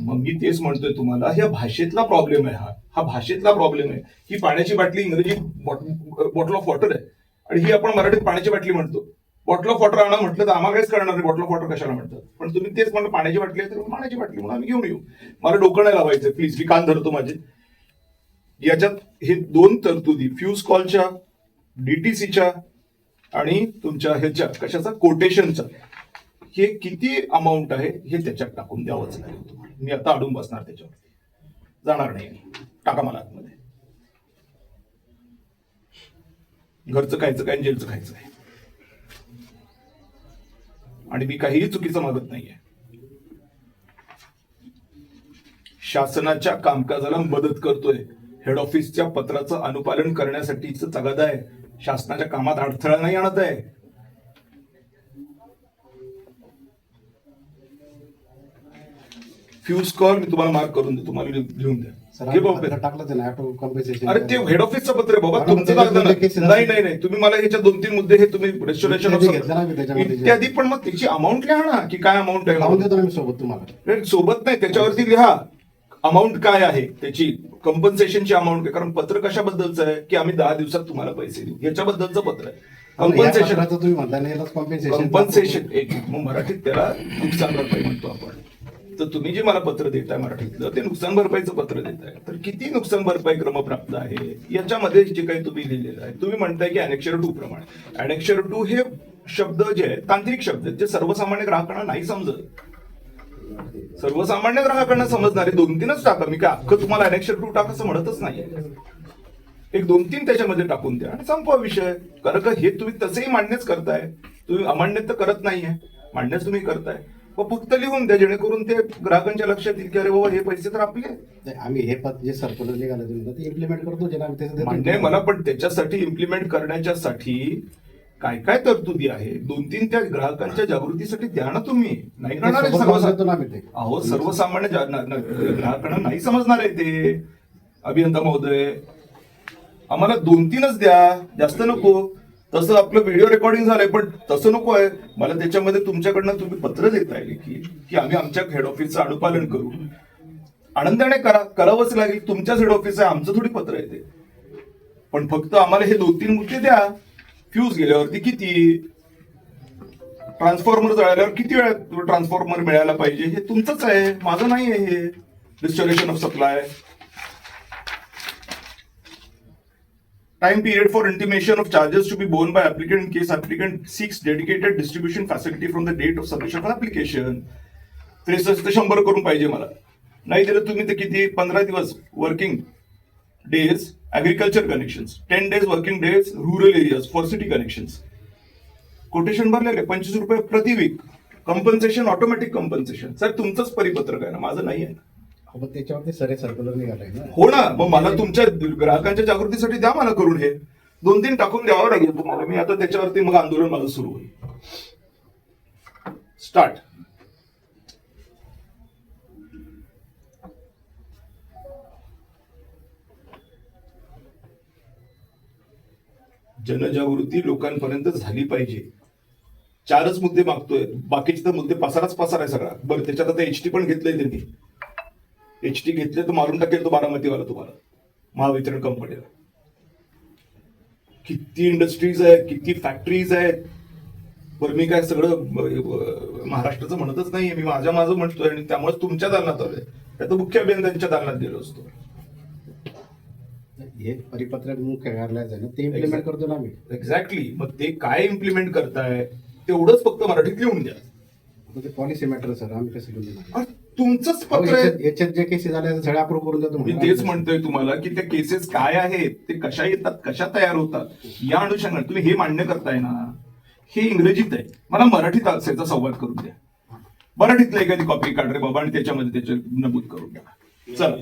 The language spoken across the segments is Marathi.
मग मी तेच म्हणतोय तुम्हाला ह्या भाषेतला प्रॉब्लेम आहे हा. हा भाषेतला प्रॉब्लेम आहे. ही पाण्याची बाटली इंग्रजी बॉटल ऑफ वॉटर आहे. आणि ही आपण मराठीत पाण्याची बाटली म्हणतो. बॉटल ऑफ वॉटर आणा म्हटलं तर आम्हाला काहीच करणार बॉटल ऑफ वॉटर कशाला म्हणतात. पण तुम्ही तेच म्हणलं पाण्याची बाटली आहे तर पाण्याची बाटली म्हणून आम्ही घेऊन येऊ. मला डोकं नाही लावायचं प्लीज मी कान धरतो माझे. याच्यात हे दोन तरतुदी फ्यूज कॉलच्या डीटीसीच्या आणि तुमच्या ह्याच्या कशाचा? कोटेशनचा हे किती अमाऊंट आहे हे त्याच्यात टाकून द्यावंच लागेल तुम्हाला. मी आता अडून बसणार त्याच्यावरती. जाणार नाही टाका मला आतमध्ये. घरचं खायचं काय जेलचं खायचं आहे आणि मी काहीही चुकीचं मागत नाहीये. शासनाच्या कामकाजाला मदत करतोय. हेड ऑफिसच्या पत्राचं अनुपालन करण्यासाठीच तगादा आहे. शासनाच्या कामात अडथळा नाही आणत आहे. फ्यूज कॉल मी तुम्हाला मार्क करून देतो. तुम्हाला लिहून द्या. घे बाबा आता पेन. टाकलंच आहे ना ऑटो कॉम्पेन्सेशन अरे ते हेड ऑफिसचं पत्र आहे बाबा. तुमचं त्याच्यात cases नाही. नाही नाही. तुम्ही मला ह्याच्या दोन तीन मुद्दे हे तुम्ही रेस्टोरेशन इत्यादी घेतलं ना मी त्याच्यामध्ये. इत्यादी पण मग त्याची अमाऊंट लिहा ना की काय अमाऊंट लावून आहे देतो ना मी सोबत तुम्हाला. नाही, सोबत नाही त्याच्यावरती लिहा. अमाऊंट काय आहे? त्याची कंपन्सेशनची अमाऊंट काय कारण पत्र कशाबद्दलचं आहे? की आम्ही दहा दिवसात तुम्हाला पैसे देऊ. याच्याबद्दलचं पत्र आहे. कंपन्सेशन पत्राचं तुम्ही म्हणता नाही यालाच कॉम्पेन्सेशन कंपन्सेशन एक मग मराठीत त्याला नुकसान भरपाई म्हणतो आपण. तर तुम्ही जे मला पत्र देताय मराठीतलं ते नुकसान भरपाईचं पत्र देताय. तर किती नुकसान भरपाई क्रमप्राप्त आहे? याच्यामध्ये जे काही तुम्ही लिहिलेलं आहे तुम्ही म्हणताय की अनेक्षर टू प्रमाणे. अनेक्षर टू हे शब्द जे आहेत तांत्रिक शब्द आहेत जे सर्वसामान्य ग्राहकांना नाही समजत. सर्वसामान्य ग्राहकांना समजणारे दोन तीनच टाका. मी काय अख्खं तुम्हाला अनेक्षर टू टाक असं म्हणतच नाही एक दोन तीन त्याच्यामध्ये टाकून द्या आणि संपवा विषय. कारण का हे तुम्ही तसेही मान्यच करताय. तुम्ही अमान्य तर करत नाहीये. मान्यच तुम्ही करताय. मग फक्त लिहून द्या जेणेकरून ते ग्राहकांच्या लक्षात येईल की अरे बाबा हे पैसे तर आपले. नाही, आम्ही हे पद जे सर्क्युलर निघालं ते इम्प्लिमेंट करतो जे ना त्याचं देतो. मान्य आहे मला पण त्याच्यासाठी इम्प्लिमेंट करण्याच्या साठी काय काय तरतुदी आहे? दोन तीन त्या ग्राहकांच्या जागृतीसाठी द्या ना तुम्ही. नाही ते करणार आहे सोबत लावून देतो ना सर्वसा- आम्ही ते. अहो सर्वसामान्य जा- ना- ना- ग्राहकांना नाही समजणार आहे ते. अभियंता महोदय आम्हाला दोन तीनच द्या. जास्त नको. तसं आपलं व्हिडिओ रेकॉर्डिंग झालंय पण तसं नको आहे. मला त्याच्यामध्ये तुमच्याकडनं तुम्ही पत्र देताय की की आम्ही आमच्या हेड ऑफिसचं अनुपालन करू. आनंदाने करा करावंच लागेल. तुमच्याच हेड ऑफिस आहे आमचं थोडी पत्र आहे ते. पण फक्त आम्हाला हे दोन तीन मुद्दे द्या. फ्यूज गेल्यावरती किती? ट्रान्सफॉर्मर जळाल्यावर किती वेळा ट्रान्सफॉर्मर मिळायला पाहिजे? हे तुमचंच आहे. माझं नाही आहे हे. Distillation of supply time period for intimation of charges to be borne by applicant in case applicant seeks dedicated distribution facility from the date of submission of application. त्रेसष्ट ते शंभर करून पाहिजे मला. नाही तर तुम्ही तर किती पंधरा दिवस working days agriculture connections ten days working days rural areas for city connections quotation भरलेले पंचवीस रुपये प्रति week compensation automatic compensation sir तुमचंच परिपत्रक आहे ना माझं नाही आहे. ना त्याच्यावरती सरे सर्क्युलर निघालाय ना. हो ना मग मला तुमच्या ग्राहकांच्या जागृतीसाठी द्या मला करून हे. दोन तीन टाकून द्यावं लागेल तुम्हाला. मी आता त्याच्यावरती मग आंदोलन माझं सुरू होईल. स्टार्ट जनजागृती लोकांपर्यंत झाली पाहिजे. चारच मुद्दे मागतोय. बाकीचे तर मुद्दे पसाराच पसार आहे सगळा. बरं त्याच्यात आता एच टी पण घेतलंय त्यांनी. एच टी घेतले तर मारून टाकेल तो बारामतीवाला तुम्हाला. महावितरण कंपनीला. किती इंडस्ट्रीज आहेत किती फॅक्टरीज आहेत. बरं मी काय सगळं महाराष्ट्राचं म्हणतच नाहीये. मी माझ्या माझं म्हणतोय आणि त्यामुळे तुमच्या दालनात आलोय. त्या तर मुख्य अभियंत्यांच्या दालनात गेलो असतो. हे परिपत्रक मुख्य आहे ना ते इम्प्लिमेंट करतो ना आम्ही. एक्झॅक्टली मग ते काय इम्प्लिमेंट करताय तेवढंच फक्त मराठीत लिहून द्या. ते पॉलिसी मॅटर सर. आम्ही कसं? अरे, तुमचंच पत्र आहे. याच्यात याच्यात जे केसेस झाले ते सगळे अप्रूव्ह करून देतो मी म्हणून. तेच म्हणतोय तुम्हाला की त्या केसेस काय आहेत ते कशा येतात कशा तयार होतात या अनुषंगाने तुम्ही हे मान्य करताय ना? हे इंग्रजीत आहे. मला मराठीत असायचा संवाद करून द्या. मराठीतलं एखादी कॉपी काढ रे बाबा आणि त्याच्यामध्ये त्याचे नमूद करून द्या. चला.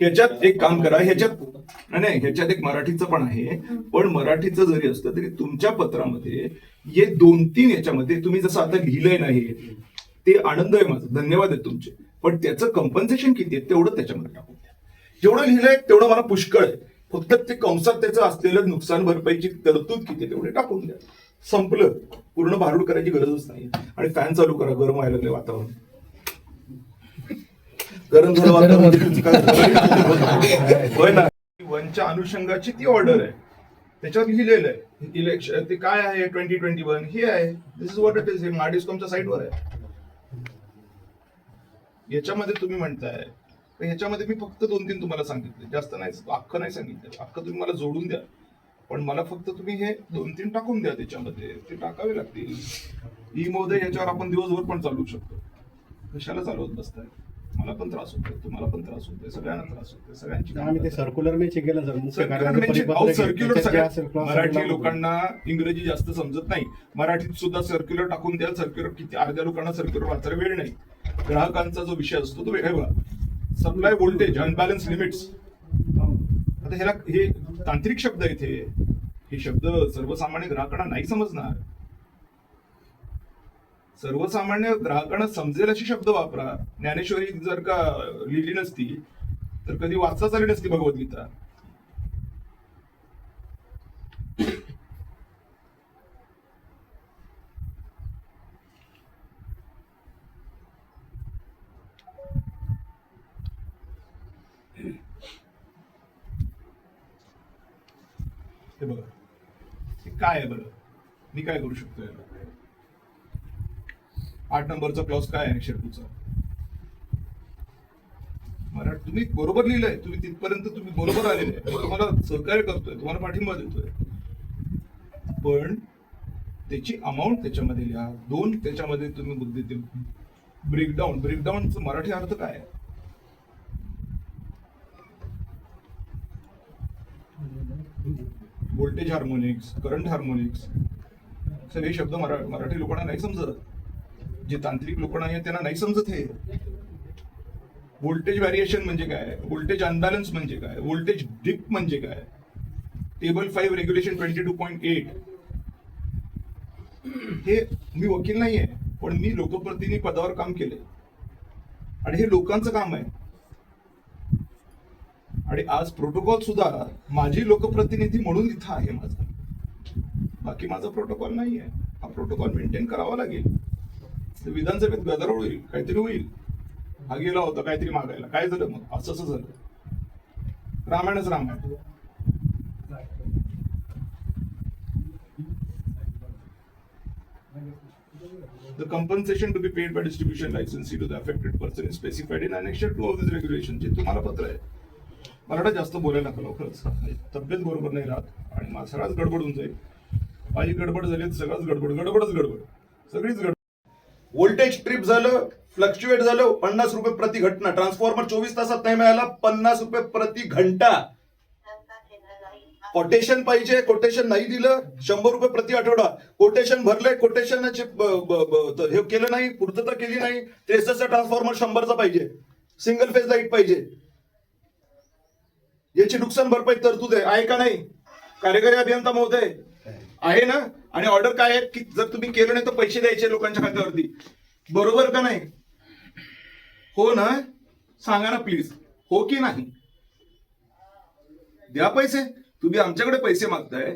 ह्याच्यात एक काम करा ह्याच्यात नाही, नाही ह्याच्यात एक मराठीचं पण आहे. पण मराठीचं जरी असलं तरी तुमच्या पत्रामध्ये हे दोन तीन याच्यामध्ये तुम्ही जसं आता लिहिलंय नाही ते आनंद आहे माझा धन्यवाद आहे तुमचे. पण त्याचं कंपन्सेशन किती आहे तेवढं त्याच्यामध्ये टाकून द्या. जेवढं लिहिलंय तेवढं मला पुष्कळ आहे. फक्त ते कंसात त्याचं असलेलं नुकसान भरपाईची तरतूद किती तेवढे टाकून द्या. संपलं. पूर्ण भारूड करायची गरजच नाही. आणि फॅन चालू करा गरम व्हायला लागले वातावरण. गरम झालं वातावरण वनच्या अनुषंगाची ती ऑर्डर आहे. त्याच्यावर लिहिलेलं आहे. इलेक्शन ते काय आहे ट्वेंटी ट्वेंटी वन हे आहे. This is what it is हे माडिस्कॉमच्या साईटवर आहे. याच्यामध्ये तुम्ही म्हणताय. तर ह्याच्यामध्ये मी फक्त दोन तीन तुम्हाला सांगितले. जास्त नाही अख्खं नाही सांगितलं. अख्खं तुम्ही मला जोडून द्या. पण मला फक्त तुम्ही हे दोन तीन टाकून द्या त्याच्यामध्ये. ते टाकावे लागतील. ई मोदय याच्यावर आपण दिवसभर पण चालू शकतो. कशाला चालवत बसताय? मला पण त्रास होतोय. तुम्हाला पण त्रास होतोय. सगळ्यांना त्रास होतोय. सगळ्यांची सर्क्युलर सर्क्युलर परिपत्रक आहे. सर्क्युलर त्याच्यात जे असेल सगळ्या clause मराठी लोकांना इंग्रजी जास्त समजत नाही. मराठीत सुद्धा सर्क्युलर टाकून द्या. सर्क्युलर किती अर्ध्या लोकांना सर्क्युलर वाचायला वेळ नाही. ग्राहकांचा जो विषय असतो तो वेगळा बघा. सप्लाय व्होल्टेज अनबॅलन्स लिमिट्स आता ह्याला हे तांत्रिक शब्द इथे. हे हे शब्द सर्वसामान्य ग्राहकांना नाही समजणार. सर्वसामान्य ग्राहकांना समजेल अशी शब्द वापरा. ज्ञानेश्वरी जर का लिहिली नसती तर कधी वाचताच आली नसती भगवद्गीता हे बघा हे काय आहे बरं? मी काय करू शकतो याला? आठ नंबरचा क्लॉज काय आहे शेपूचा मराठी तुम्ही बरोबर लिहिलंय. तुम्ही तिथपर्यंत तुम्ही बरोबर आलेले आहे. मी तुम्हाला सहकार्य करतोय तुम्हाला पाठिंबा देतोय. पण त्याची अमाऊंट त्याच्यामध्ये लिहा. दोन त्याच्यामध्ये तुम्ही मुद्दे ब्रेकडाऊन ब्रेकडाऊनचा मराठी अर्थ काय आहे? व्होल्टेज हार्मोनिक्स करंट हार्मोनिक्स सगळे शब्द मरा मराठी लोकांना नाही समजत. जे तांत्रिक लोकांना आहे त्यांना नाही समजत हे. व्होल्टेज व्हॅरिएशन म्हणजे काय? व्होल्टेज अनबॅलन्स म्हणजे काय? व्होल्टेज डिप म्हणजे काय? Table five regulation twenty two point eight हे मी वकील नाहीये पण मी लोकप्रतिनिधी पदावर काम केले आणि हे लोकांचं काम आहे. आणि आज प्रोटोकॉल सुद्धा माझी लोकप्रतिनिधी म्हणून इथं आहे माझा. बाकी माझा प्रोटोकॉल नाही आहे हा प्रोटोकॉल मेंटेन करावा लागेल. विधानसभेत गदारोळ होईल काहीतरी होईल. हा गेला होता काहीतरी मागायला. काय झालं मग? असं असं झालं. रामायणच Ramayana. The compensation to be paid by distribution licensee to the affected person is specified in annexure two of this regulation जे तुम्हाला पत्र आहे. मराठा जास्त बोलायला नका खरंच म्हणजे तब्येत बरोबर नाही राहत आणि मला सगळाच गडबड होऊन जाईल. माझी गडबड झाली तर सगळंच गडबड गडबडच गडबड. सगळीच गडबड. व्होल्टेज ट्रिप झालं फ्लक्च्युएट झालं पन्नास रुपये प्रति घटना. ट्रान्सफॉर्मर चोवीस तासात नाही मिळाला पन्नास रुपये प्रति घंटा. कोटेशन पाहिजे कोटेशन नाही दिलं शंभर रुपये प्रति आठवडा. कोटेशन भरलंय कोटेशनचे हे केलं नाही पूर्तता केली नाही. त्रेसष्टचा ट्रान्सफॉर्मर शंभरचा पाहिजे. सिंगल फेज लाइट पाहिजे. याची नुकसान भरपाई तरतूद आहे आहे का नाही? कार्यकारी अभियंता महोदय. आहे ना? आणि ऑर्डर काय आहे? की जर तुम्ही केलं नाही तर पैसे द्यायचे लोकांच्या खात्यावरती. बरोबर का नाही? हो ना? सांगा ना प्लीज हो की नाही? द्या पैसे. तुम्ही आमच्याकडे पैसे मागताय.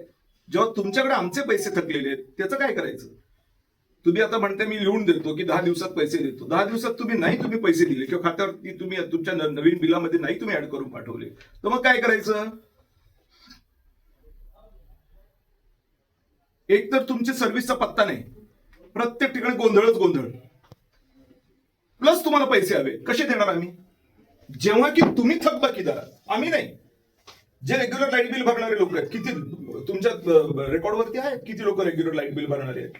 जेव्हा तुमच्याकडे आमचे पैसे थकलेले आहेत त्याचं काय करायचं? तुम्ही आता म्हणते मी लिहून देतो की दहा दिवसात पैसे देतो. दहा दिवसात तुम्ही नाही तुम्ही पैसे दिले किंवा खात्यावरती तुम्ही तुमच्या नवीन बिलामध्ये नाही तुम्ही ऍड करून पाठवले. तर मग काय करायचं? एक तर तुमची सर्व्हिसचा पत्ता नाही. प्रत्येक ठिकाणी गोंधळच गोंधळ. प्लस तुम्हाला पैसे हवे. कसे देणार आम्ही? जेव्हा की तुम्ही थकबाकीदार आम्ही नाही. जे रेग्युलर लाइट बिल भरणारे लोक आहेत किती तुमच्या रेकॉर्डवरती आहे किती लोक रेग्युलर लाइट बिल भरणारे आहेत?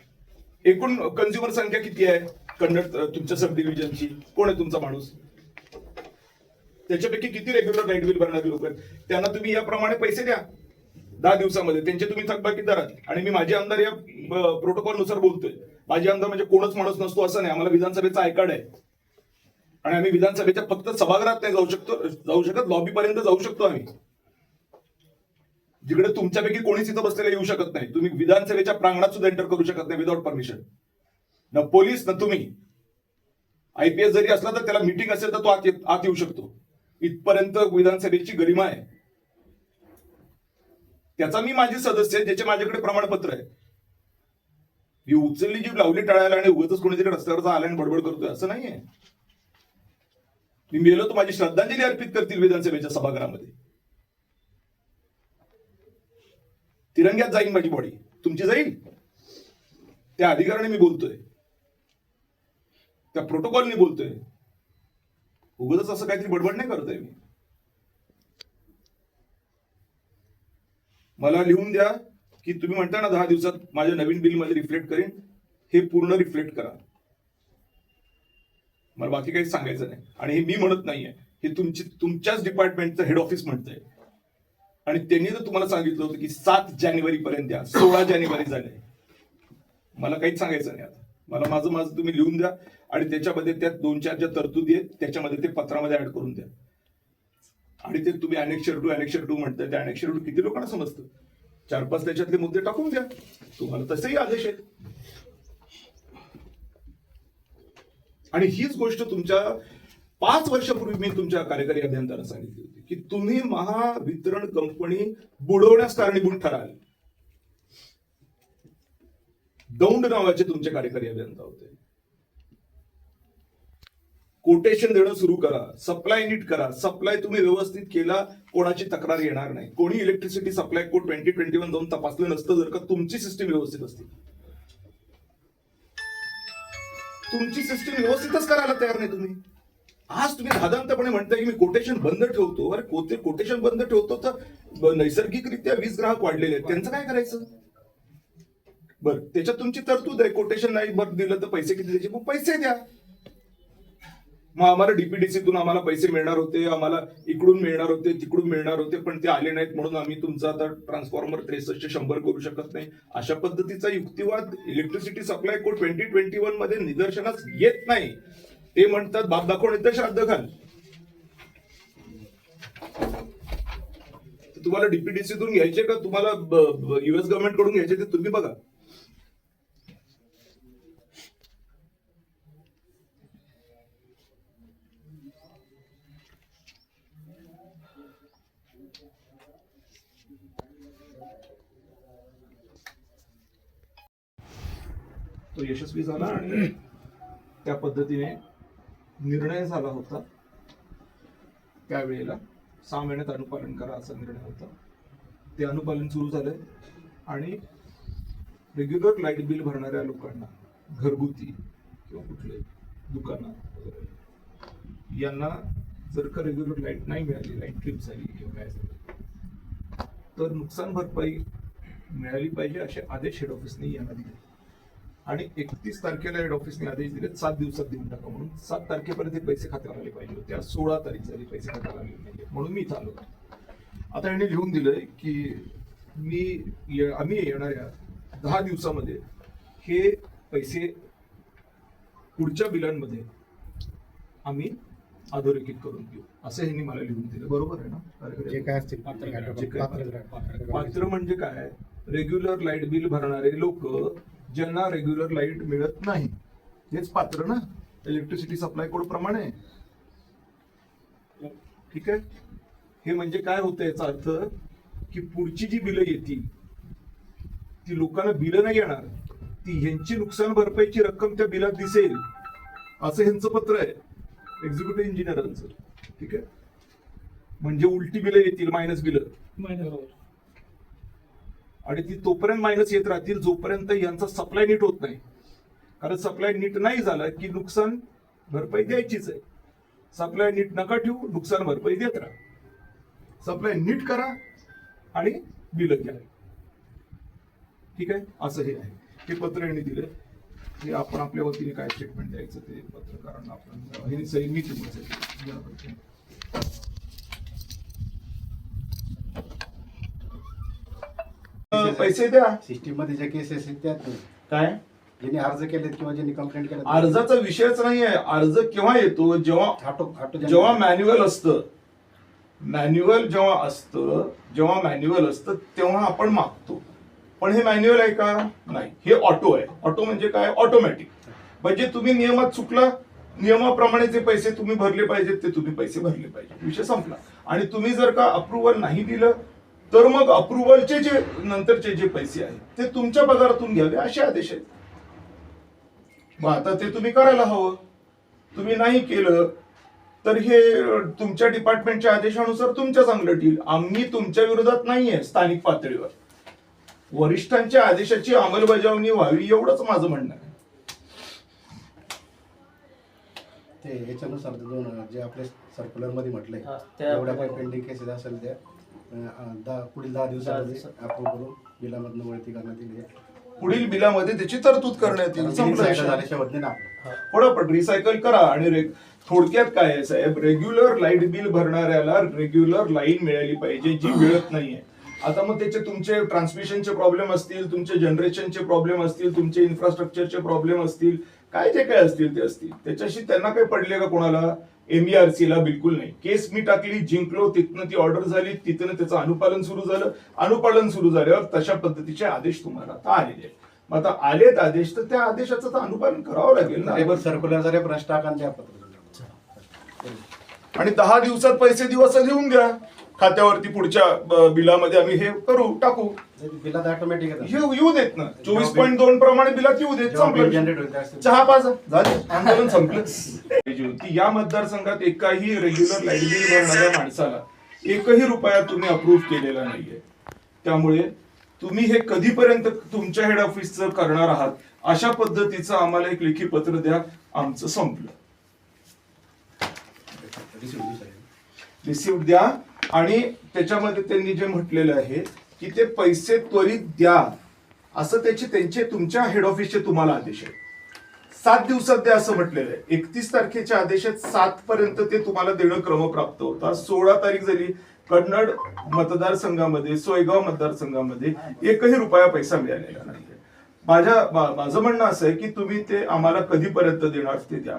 एकूण कन्झ्युमर संख्या किती आहे? कन्नड तुमच्या सब डिव्हिजनची कोण आहे तुमचा माणूस? त्याच्यापैकी किती रेग्युलर लाइट बिल भरणारे लोक आहेत? त्यांना तुम्ही याप्रमाणे पैसे द्या. दहा दिवसामध्ये. त्यांचे तुम्ही थकबाकी आहात आणि मी माझे आमदार या प्रोटोकॉलनुसार बोलतोय. माझे आमदार म्हणजे कोणच माणूस नसतो असं नाही. आम्हाला विधानसभेचा आयकार्ड आहे. आणि आम्ही विधानसभेच्या फक्त सभागृहात नाही जाऊ शकतो जाऊ शकत. लॉबी पर्यंत जाऊ शकतो आम्ही. जिकडे तुमच्यापैकी कोणीच इथं बसलेलं येऊ शकत नाही. तुम्ही विधानसभेच्या प्रांगणात सुद्धा एंटर करू शकत नाही विदाउट परमिशन न पोलीस न तुम्ही. आयपीएस जरी असला तर त्याला मीटिंग असेल तर तो आत आत येऊ शकतो. इथपर्यंत विधानसभेची गरिमा आहे. त्याचा मी माझे सदस्य आहे ज्याचे माझ्याकडे प्रमाणपत्र आहे. ही उचलली जी लावली टाळायला आणि उगतच कोणीतरी रस्त्यावर आला आणि बडबड करतोय असं नाहीये. मी मेलो तर माझी श्रद्धांजली अर्पित करतील विधानसभेच्या सभागृहामध्ये. तिरंग्यात जाईल माझी बॉडी. तुमची जाईल? त्या अधिकाराने मी बोलतोय. त्या प्रोटोकॉलने बोलतोय. उगतच असं काहीतरी बडबड नाही करतोय मी. मला लिहून द्या की तुम्ही म्हणता ना दहा दिवसात माझ्या नवीन बिलमध्ये रिफ्लेक्ट करेन. हे पूर्ण रिफ्लेक्ट करा. मला बाकी काही सांगायचं नाही. आणि हे मी म्हणत नाहीये. हे तुमची तुमच्याच डिपार्टमेंटचं हेड ऑफिस म्हणतंय. आणि त्यांनी तर तुम्हाला सांगितलं होतं की सात जानेवारी पर्यंत द्या सोळा जानेवारी झाले. मला काहीच सांगायचं नाही आता. मला माझं माझं तुम्ही लिहून द्या आणि त्याच्यामध्ये त्या दोन चार ज्या तरतुदी आहेत त्याच्यामध्ये ते पत्रामध्ये ऍड करून द्या. आणि ते तुम्ही अनेक्षर टू अनेक्षर टू म्हणताय त्या अनेक्षर टू किती लोकांना समजतं? चार पाच त्याच्यातले मुद्दे टाकून द्या. तुम्हाला तसेही आदेश आहेत. आणि हीच गोष्ट तुमच्या पाच वर्षापूर्वी मी तुमच्या कार्यकारी अभियंत्याला सांगितली होती की तुम्ही महावितरण कंपनी बुडवण्यास कारणीभूत ठराल. दौंड नावाचे तुमचे कार्यकारी अभियंता होते. कोटेशन देणं सुरू करा सप्लाय नीट करा सप्लाय तुम्ही व्यवस्थित केला कोणाची तक्रार येणार नाही. कोणी electricity supply code twenty twenty one जाऊन तपासलं नसतं जर का तुमची सिस्टीम व्यवस्थित असती. तुमची सिस्टीम व्यवस्थितच करायला तयार नाही तुम्ही. आज तुम्ही धादांतपणे म्हणताय की मी कोटेशन बंद ठेवतो. अरे कोते कोटेशन बंद ठेवतो तर नैसर्गिकरित्या वीज ग्राहक वाढलेले आहेत. त्यांचं काय करायचं? बरं त्याच्यात तुमची तरतूद आहे. कोटेशन नाही बरं दिलं तर पैसे किती द्यायचे? मग पैसे द्या. मग आम्हाला डीपीडीसीतून आम्हाला पैसे मिळणार होते. आम्हाला इकडून मिळणार होते तिकडून मिळणार होते पण ते आले नाहीत म्हणून आम्ही तुमचा आता ट्रान्सफॉर्मर त्रेसष्ट शंभर करू शकत नाही. अशा पद्धतीचा युक्तिवाद electricity supply code twenty twenty वनमध्ये निदर्शनास येत नाही. ते म्हणतात बाप दाखवून येतं श्राद्ध घाल. तुम्हाला डीपीडीसीतून घ्यायचे का? तुम्हाला युएस गव्हर्नमेंटकडून घ्यायचे ते तुम्ही बघा. तो यशस्वी झाला आणि त्या पद्धतीने निर्णय झाला होता. त्यावेळेला सहा महिन्यात अनुपालन करा असा निर्णय होता. ते अनुपालन सुरू झालंय आणि रेग्युलर लाइट बिल भरणाऱ्या लोकांना घरगुती किंवा कुठले दुकानात वगैरे यांना जर का रेग्युलर लाइट नाही मिळाली लाइट ट्रिप झाली किंवा काय झालं तर नुकसान भरपाई मिळाली पाहिजे असे आदेश हेड ऑफिसने यांना दिले. आणि एकतीस तारखेला हेड ऑफिसने आदेश दिले सात दिवसात देऊन टाका म्हणून. सात तारखेपर्यंत हे पैसे खात्यावर आले पाहिजे होते. आज सोळा तारीख झाली पैसे खात्यावर आले नाही म्हणून मी इथं आलो. आता यांनी लिहून दिलंय की मी ये- आम्ही येणाऱ्या दहा दिवसामध्ये हे पैसे पुढच्या बिलांमध्ये आम्ही अधोरेखित करून देऊ. असं ह्यांनी मला लिहून दिलं बरोबर आहे ना? जे काय असतील. पात्र म्हणजे काय? रेग्युलर लाइट बिल भरणारे लोक ज्यांना रेग्युलर लाइट मिळत नाही. हेच पात्र ना? इलेक्ट्रिसिटी सप्लाय कोड प्रमाणे. ठीक आहे? हे म्हणजे काय होतं याचा अर्थ की पुढची जी बिलं येतील ती लोकांना बिलं नाही येणार. ती ह्यांची नुकसान भरपाईची रक्कम त्या बिलात दिसेल. असं ह्यांचं पत्र आहे. एक्झिक्युटिव्ह इंजिनियरांचं ठीक आहे? म्हणजे उलटी बिलं येतील मायनस बिलं. आणि ती तोपर्यंत मायनस येत राहतील जोपर्यंत यांचा सप्लाय नीट होत नाही. कारण सप्लाय नीट नाही झालं की नुकसान भरपाई द्यायचीच आहे. सप्लाय नीट नका ठेवू नुकसान भरपाई देत राहा. सप्लाय नीट करा आणि बिल घ्या. ठीक आहे? असं हे आहे. हे पत्र यांनी दिलं. हे आपण आपल्या वतीने काय स्टेटमेंट द्यायचं ते पत्रकारांना आपण हे सही मी तुम्हाला पैसे द्या. सिस्टीममध्ये ज्या केसेस आहेत त्यात काय? ज्यांनी अर्ज केलेत किंवा ज्यांनी कंप्लेंट केलं अर्जाचा विषयच नाही आहे अर्ज केव्हा येतो? जेव्हा हाटो हाटो जेव्हा मॅन्युअल असतं. मॅन्युअल जेव्हा असतं जेव्हा मॅन्युअल असतं तेव्हा आपण मागतो. पण हे मॅन्युअल आहे का? नाही. हे ऑटो आहे. ऑटो म्हणजे काय? ऑटोमॅटिक म्हणजे तुम्ही नियमात चुकला नियमाप्रमाणे जे पैसे तुम्ही भरले पाहिजेत ते तुम्ही पैसे भरले पाहिजे विषय संपला. आणि तुम्ही जर का अप्रुव्हल नाही दिलं तर मग अप्रुव्हलचे जे नंतरचे जे पैसे आहेत ते तुमच्या पगारातून घ्यावे असे आदेश आहेत. मग आता ते तुम्ही करायला हवं. तुम्ही नाही केलं तर हे तुमच्या डिपार्टमेंटच्या आदेशानुसार तुमच्या चांगलं ठेईल आम्ही तुमच्या विरोधात नाहीये स्थानिक पातळीवर. वरिष्ठांच्या आदेशाची अंमलबजावणी व्हावी एवढंच माझं म्हणणं आहे. ते याच्यानुसार दोन जे आपल्या सर्क्युलरमध्ये म्हटलंय एवढ्या काही पेंडिंग केसेस असेल त्या दहा पुढील दहा दिवसामध्ये दिवसात. अप्रूव्ह करून बिलामधनं वळती करण्यात येईल. पुढील बिलामध्ये त्याची तरतूद करण्यात येईल. संपला विषय. पटापट रिसायकल करा आणि रे- थोडक्यात काय आहे साहेब? रेग्युलर लाइट बिल भरणाऱ्याला रेग्युलर लाईन मिळाली पाहिजे जी मिळत नाहीये. आता मग त्याचे तुमचे ट्रान्समिशनचे प्रॉब्लेम असतील तुमचे जनरेशनचे प्रॉब्लेम असतील तुमचे इन्फ्रास्ट्रक्चरचे प्रॉब्लेम असतील काय जे काय असतील ते असतील. त्याच्याशी त्यांना काही पडले का कोणाला? एमईआरसी ला बिलकुल नाही. केस मी टाकली जिंकलो तिथनं ती ऑर्डर झाली तिथनं त्याचं अनुपालन सुरू झालं. अनुपालन सुरू झाल्यावर तशा पद्धतीचे आदेश तुम्हाला आता आलेले आहेत. मग आता आलेत आदेश तर त्या आदेशाचं तर अनुपालन करावं लागेल ना. द्या पत्र आणि दहा दिवसात पैसे दिवस लिहून घ्या. खात्यावरती पुढच्या बिलामध्ये आम्ही हे करू टाकू. बिलात ऑटोमॅटिक येतात. येऊ येऊ देत ना. चोवीस पॉईंट दोन प्रमाणे बिलात येऊ देत संपलं. चहा पाच झाले. आंदोलन संपलं. होती. या मतदारसंघात एकाही रेग्युलर लाइट बिल भरणाऱ्या माणसाला एकही रुपया तुम्ही अप्रूव्ह केलेला नाहीये. त्यामुळे तुम्ही हे कधीपर्यंत तुमच्या हेड ऑफिसचं करणार आहात अशा पद्धतीचं आम्हाला एक लेखी पत्र द्या. आमचं संपलं. रिसिप्ट द्या. आणि त्याच्यामध्ये त्यांनी जे म्हटलेलं आहे की ते पैसे त्वरित द्या. असं त्याचे त्यांचे तुमच्या हेड ऑफिसचे तुम्हाला आदेश आहेत. सात दिवसात द्या असं म्हटलेलं आहे. एकतीस तारखेच्या आदेशात सात पर्यंत ते तुम्हाला देणं क्रमप्राप्त होता. सोळा तारीख झाली. कन्नड मतदारसंघामध्ये सोयगाव मतदारसंघामध्ये एकही रुपया पैसा मिळालेला नाही माझ्या माझं म्हणणं असं आहे की तुम्ही ते आम्हाला कधीपर्यंत देणार ते द्या.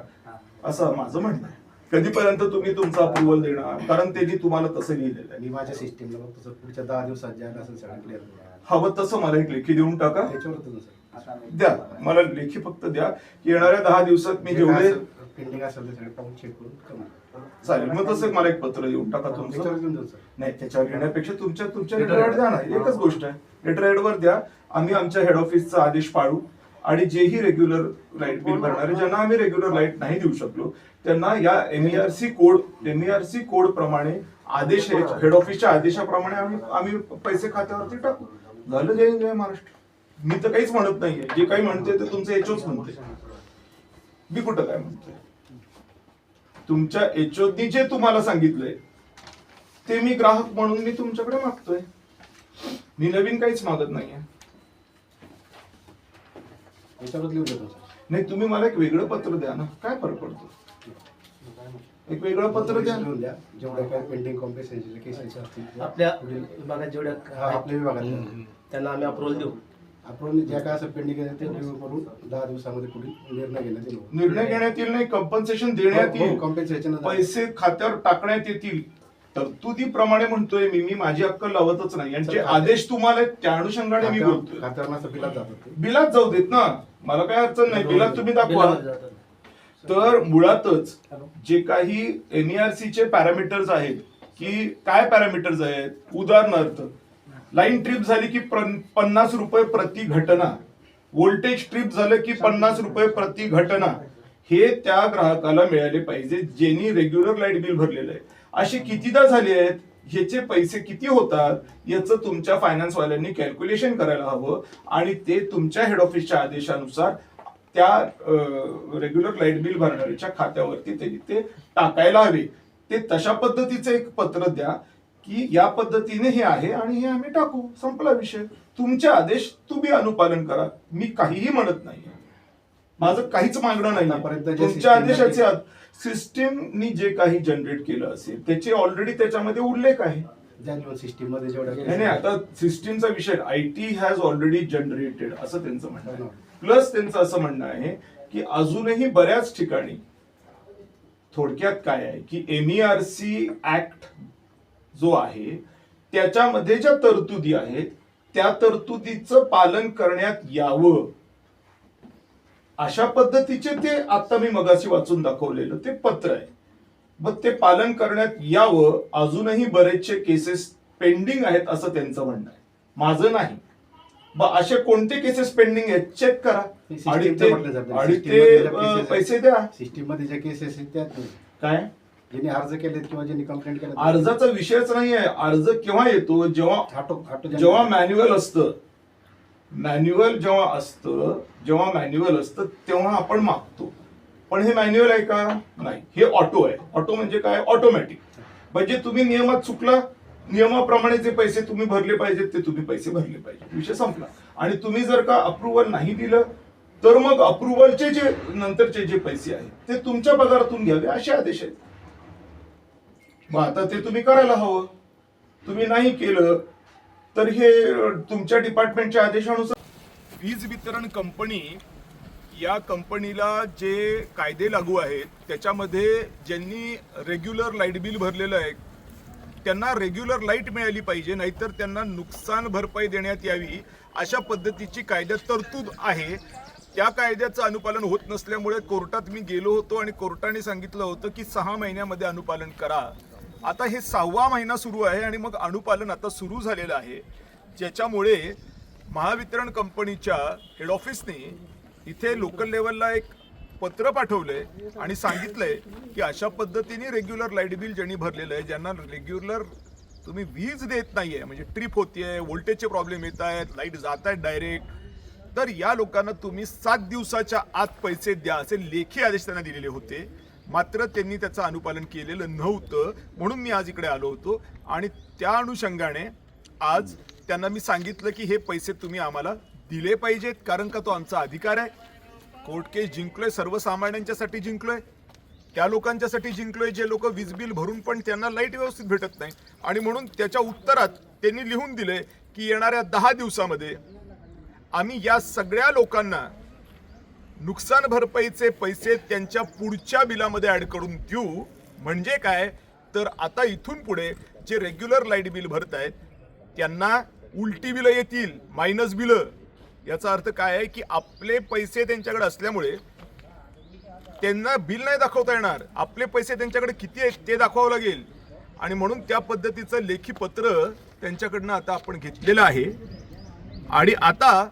असं माझं म्हणणं आहे. कधीपर्यंत तुम्ही तुमचा अप्रुव्हल देणार? कारण त्यांनी तुम्हाला तसं लिहिलेलं आहे. मी माझ्या सिस्टीमला बघतो सर. पुढच्या दहा दिवसात असेल सगळं क्लिअर हवं तसं मला एक लेखी देऊन टाका. त्याच्यावरच सर. द्या. मला लेखी फक्त द्या. येणाऱ्या दहा दिवसात मी जेवढे पेंडिंग असेल ते सगळे पाहून चेक करून चालेल मग तसं मला एक पत्र देऊन टाका तुमचं. नाही त्याच्यावर येण्यापेक्षा तुमच्या तुमच्या लेटर. द्या ना. एकच गोष्ट आहे. लेटर वर द्या. आम्ही आमच्या हेड ऑफिसचा आदेश पाळू. आणि जेही रेग्युलर लाइट बिल भरणारे ज्यांना आम्ही रेग्युलर लाइट नाही देऊ शकलो त्यांना या एमईआरसी कोड एमईआरसी कोड प्रमाणे आदेश हेड ऑफिसच्या आदेशाप्रमाणे आम्ही आम्ही पैसे खात्यावरती टाकू. झालं जय जय महाराष्ट्र. मी तर काहीच म्हणत नाहीये. जे काही म्हणते ते तुमचं एचओच म्हणते. मी कुठं काय म्हणतोय? तुमच्या एचओनी जे तुम्हाला सांगितलंय ते मी ग्राहक म्हणून मी तुमच्याकडे मागतोय. मी नवीन काहीच मागत नाहीये. त्याच्यावरच लिहून देतो सर. नाही तुम्ही मला एक वेगळं पत्र द्या ना. काय फरक पडतो? एक वेगळं पत्र द्या. लिहून द्या. जेवढ्या काय पेंडिंग कॉम्पेन्सेशनचे केसेस असतील त्या आपल्या विभागात जेवढ्या हा, आपल्या विभागात. त्यांना आम्ही अप्रुव्हल देऊ. आपण ज्या काय असं पेंडिंग आहे ते करून दहा दिवसामध्ये पुढील निर्णय घेण्यात येईल. निर्णय घेण्यात येईल नाही कम्पन्सेशन देण्यात येईल. कॉम्पेन्सेशन पैसे खात्यावर टाकण्यात येतील. तरतुदीप्रमाणे म्हणतोय मी मी माझी अक्कल लावतच नाही. यांचे आदेश तुम्हाला आहेत, त्या अनुषंगाने मी बोलतोय. खात्यावर नसतं बिलात जातात ते. बिलात जाऊ देत ना. मला काय अडचण नाही. बिलात तुम्ही दाखवा. तर मुळातच जे काही एनईआरसी चे पॅरामीटर्स आहेत की काय पॅरामीटर्स आहेत? उदाहरणार्थ लाईन ट्रिप झाली की पन्नास रुपये प्रति घटना. व्होल्टेज ट्रिप झालं की पन्नास रुपये प्रति घटना. हे त्या ग्राहकाला मिळाले पाहिजे ज्यांनी रेग्युलर लाइट बिल भरलेलं आहे. असे कितीदा झाले आहेत? ह्याचे पैसे किती होतात याचं तुमच्या फायनान्सवाल्यांनी कॅल्क्युलेशन करायला हवं आणि ते तुमच्या हेड ऑफिसच्या आदेशानुसार त्या रेग्युलर लाइट बिल भरणाऱ्याच्या खात्यावरती ते ते टाकायला हवे. ते तशा पद्धतीचं एक पत्र द्या की या पद्धतीने हे आहे आणि हे आम्ही टाकू. संपला विषय. तुमचे आदेश तुम्ही अनुपालन करा. मी काहीही म्हणत नाही माझं काहीच मागणं नाही आतापर्यंत जे तुमच्या system आदेशाचे सिस्टीमनी जे काही जनरेट केलं असेल त्याचे ऑलरेडी त्याच्यामध्ये उल्लेख आहे. ज्या सिस्टीममध्ये नाही नाही आता सिस्टीमचा विषय I T has already generated असं त्यांचं म्हणणं आहे. प्लस त्यांचं असं म्हणणं आहे की अजूनही बऱ्याच ठिकाणी थोडक्यात काय आहे की एमईआरसी ऍक्ट जो आहे त्याच्यामध्ये ज्या तरतुदी आहेत त्या तरतुदीचं पालन करण्यात यावं. अशा पद्धतीचे ते आता मी मगाशी वाचून दाखवलेलं ते पत्र आहे. मग ते पालन करण्यात यावं अजूनही बरेचसे केसेस पेंडिंग आहेत असं त्यांचं म्हणणं आहे. माझं नाही. ब- असे कोणते केसेस पेंडिंग आहेत? चेक करा. आणि ते. आणि पैसे द्या. सिस्टीममध्ये ज्या केसेस आहेत त्यात नाही. काय? ज्यांनी अर्ज केलेत किंवा ज्यांनी कंप्लेंट केलं अर्जाचा विषयच नाहीये. अर्ज केव्हा येतो? जेव्हा जेव्हा मॅन्युअल असतं. मॅन्युअल जेव्हा असतं जेव्हा मॅन्युअल असतं तेव्हा आपण मागतो. पण हे मॅन्युअल आहे का? नाही. हे ऑटो आहे. ऑटो म्हणजे काय? ऑटोमॅटिक. म्हणजे तुम्ही नियमात चुकला नियमाप्रमाणे जे पैसे तुम्ही भरले पाहिजेत ते तुम्ही पैसे भरले पाहिजे विषय संपला. आणि तुम्ही जर का अप्रुव्हल नाही दिलं तर मग अप्रुव्हलचे जे नंतरचे जे पैसे आहेत ते तुमच्या पगारातून घ्यावे असे आदेश आहेत. मग आता ते तुम्ही करायला हवं. तुम्ही नाही केलं तर हे तुमच्या डिपार्टमेंटच्या आदेशानुसार वीज वितरण कंपनी या कंपनीला जे कायदे लागू आहेत त्याच्यामध्ये ज्यांनी रेग्युलर लाइट बिल भरलेलं आहे त्यांना रेग्युलर लाइट मिळाली पाहिजे नाहीतर त्यांना नुकसान भरपाई देण्यात यावी अशा पद्धतीची कायद्यात तरतूद आहे. त्या कायद्याचं अनुपालन होत नसल्यामुळे कोर्टात मी गेलो होतो आणि कोर्टाने सांगितलं होतं की सहा महिन्यामध्ये अनुपालन करा. आता हे सहावा महिना सुरू आहे आणि मग अनुपालन आता सुरू झालेलं आहे. ज्याच्यामुळे महावितरण कंपनीच्या हेड ऑफिसने इथे लोकल लेवलला एक पत्र पाठवलंय आणि सांगितलंय की अशा पद्धतीने रेग्युलर लाइट बिल ज्यांनी भरलेलं आहे ज्यांना रेग्युलर तुम्ही वीज देत नाहीये म्हणजे ट्रिप होतीये व्होल्टेजचे प्रॉब्लेम येत आहेत लाइट जात आहेत डायरेक्ट तर या लोकांना तुम्ही सात दिवसाच्या आत पैसे द्या असे लेखी आदेश त्यांना दिलेले होते. मात्र त्यांनी त्याचं अनुपालन केलेलं नव्हतं. म्हणून मी आज इकडे आलो होतो. आणि त्या अनुषंगाने आज त्यांना मी सांगितलं की हे पैसे तुम्ही आम्हाला दिले पाहिजेत कारण का तो आमचा अधिकार आहे. कोर्ट केस जिंकलोय सर्वसामान्यांच्यासाठी जिंकलोय. त्या लोकांच्यासाठी जिंकलोय जे लोक वीज बिल भरून पण त्यांना लाइट व्यवस्थित भेटत नाही. आणि म्हणून त्याच्या उत्तरात त्यांनी लिहून दिले की येणाऱ्या दहा दिवसामध्ये आम्ही या सगळ्या लोकांना नुकसान भरपाईचे पैसे त्यांच्या पुढच्या बिलामध्ये ॲड करून देऊ. म्हणजे काय? तर आता इथून पुढे जे रेग्युलर लाइट बिल भरत आहेत त्यांना उलटी बिलं येतील मायनस बिलं. याचा अर्थ काय आहे की आपले पैसे त्यांच्याकडे असल्यामुळे त्यांना बिल नाही दाखवता येणार. आपले पैसे त्यांच्याकडे किती आहेत ते दाखवावं लागेल. आणि म्हणून त्या पद्धतीचं लेखी पत्र त्यांच्याकडनं आता आपण घेतलेलं आहे. आणि आता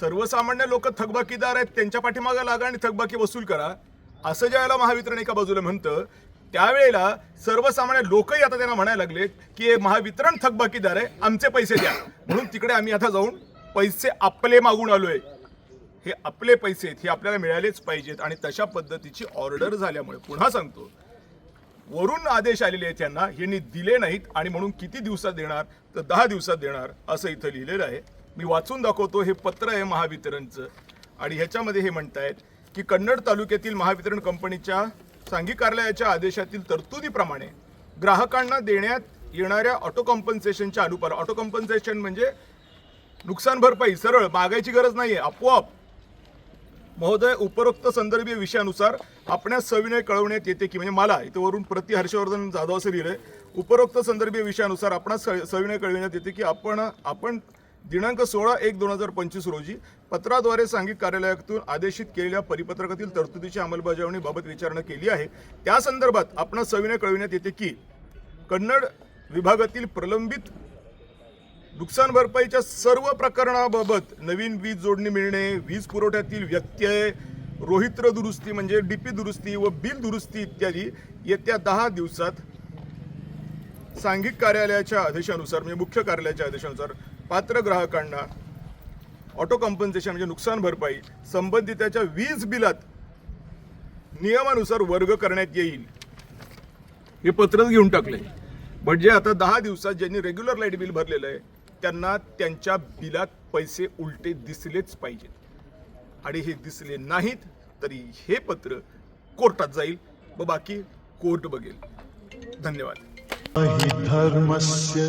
सर्वसामान्य लोक थकबाकीदार आहेत त्यांच्या पाठीमागे लागा आणि थकबाकी वसूल करा. असं ज्यावेळेला महावितरण एका बाजूला म्हणतं त्यावेळेला सर्वसामान्य लोकही आता त्यांना म्हणायला लागले की हे महावितरण थकबाकीदार आहे आमचे पैसे द्या. म्हणून तिकडे आम्ही आता जाऊन पैसे आपले मागून आलोय. हे आपले पैसे आहेत हे आपल्याला मिळालेच पाहिजेत आणि तशा पद्धतीची ऑर्डर झाल्यामुळे पुन्हा सांगतो वरून आदेश आलेले आहेत त्यांना यांनी दिले नाहीत आणि म्हणून किती दिवसात देणार तर दहा दिवसात देणार असं इथं लिहिलेलं आहे. मी वाचून दाखवतो हे पत्र आहे महावितरणचं. आणि ह्याच्यामध्ये हे म्हणतायत की कन्नड तालुक्यातील महावितरण कंपनीच्या सांघिक कार्यालयाच्या आदेशातील तरतुदीप्रमाणे ग्राहकांना देण्यात येणाऱ्या ऑटो कॉम्पन्सेशनच्या अनुपार ऑटो कॉम्पन्सेशन म्हणजे नुकसान भरपाई सरळ मागायची गरज नाही आहे आपोआप. महोदय उपरोक्त संदर्भीय विषयानुसार आपणास सविनय कळवण्यात येते की म्हणजे मला इथे वरून प्रति हर्षवर्धन जाधव असं लिहिलंय उपरोक्त संदर्भीय विषयानुसार आपणास स- सविनय कळविण्यात येते की आपण आपण दिनांक सोळा एक दोन हजार पंचवीस रोजी पत्राद्वारे सांघिक कार्यालयातून आदेशित केलेल्या परिपत्रकातील तरतुदीची अंमलबजावणीबाबत विचारणा केली आहे. त्या संदर्भात आपण सविनय कळविण्यात येते की कन्नड विभागातील प्रलंबित नुकसान भरपाईच्या सर्व प्रकरणाबाबत नवीन वीज जोडणी मिळणे वीज पुरवठ्यातील व्यत्यय रोहित्र दुरुस्ती म्हणजे डीपी दुरुस्ती व बिल दुरुस्ती इत्यादी येत्या दहा दिवसात सांघिक कार्यालयाच्या आदेशानुसार म्हणजे मुख्य कार्यालयाच्या आदेशानुसार पात्र ग्राहकांना ऑटो कॉम्पन्सेशन म्हणजे नुकसान भरपाई संबंधिताच्या वीज बिलात नियमानुसार वर्ग करण्यात येईल. हे पत्रच घेऊन टाकले म्हणजे आता दहा दिवसात ज्यांनी रेग्युलर लाइट बिल भरलेलं आहे त्यांना त्यांच्या बिलात पैसे उलटे दिसलेच पाहिजेत. आणि हे दिसले नाहीत तरी हे पत्र कोर्टात जाईल व बाकी कोर्ट बघेल. धन्यवाद. धर्मस्य